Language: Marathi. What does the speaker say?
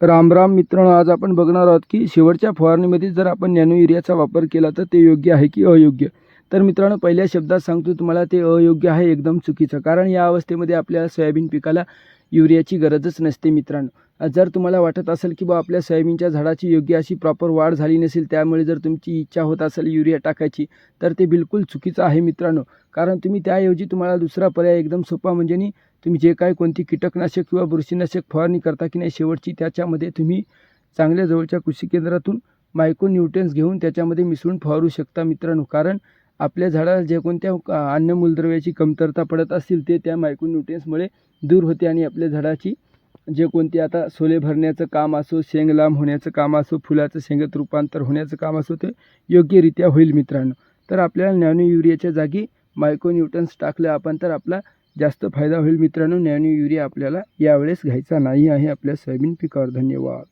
राम राम मित्रांनो आज आपण बघणार आहोत की शेवटच्या फवारणीमध्ये जर आपण नॅनो युरियाचा वापर केला तर ते योग्य आहे की अयोग्य? तर मित्रांनो पहिल्या शब्दात सांगतो तुम्हाला ते अयोग्य आहे एकदम चुकीचं. कारण या अवस्थेमध्ये आपल्या सोयाबीन पिकाला युरियाची गरजच नसते मित्रांनो. जर तुम्हाला वाटत असेल की बा आपल्या सोयाबीनच्या झाडाची योग्य अशी प्रॉपर वाढ झाली नसेल त्यामुळे जर तुमची इच्छा होत असेल युरिया टाकायची तर ते बिलकुल चुकीचं आहे मित्रांनो. कारण तुम्ही त्याऐवजी तुम्हाला दुसरा पर्याय एकदम सोपा म्हणजे नी तुम्ही जे काय कोणती कीटकनाशक किंवा बुरशीनाशक फवारणी करता की नाही शेवटची त्याच्यामध्ये तुम्ही चांगल्या जवळच्या कृषी केंद्रातून मायक्रो न्यूट्रियन्स घेऊन त्याच्यामध्ये मिसळून फवारू शकता मित्रांनो. कारण आपल्या झाडाला जे कोणत्या अन्न मूलद्रव्याची कमतरता पडत असतील ते त्या मायक्रोन्युट्रियन्समुळे दूर होते आणि आपल्या झाडाची जे कोणते आता सोले भरण्याचं काम असो शेंग लांब होण्याचं काम असो फुलाचं शेंगत रूपांतर होण्याचं काम असो ते योग्यरित्या होईल मित्रांनो. तर आपल्याला नॅनो युरियाच्या जागी मायक्रोन्युट्रन्स टाकलं आपण तर आपला जास्त फायदा होईल मित्रांनो. नॅनो युरिया आपल्याला यावेळेस घ्यायचा नाही आहे. आपल्या सोयाबीन पिकावर धन्यवाद.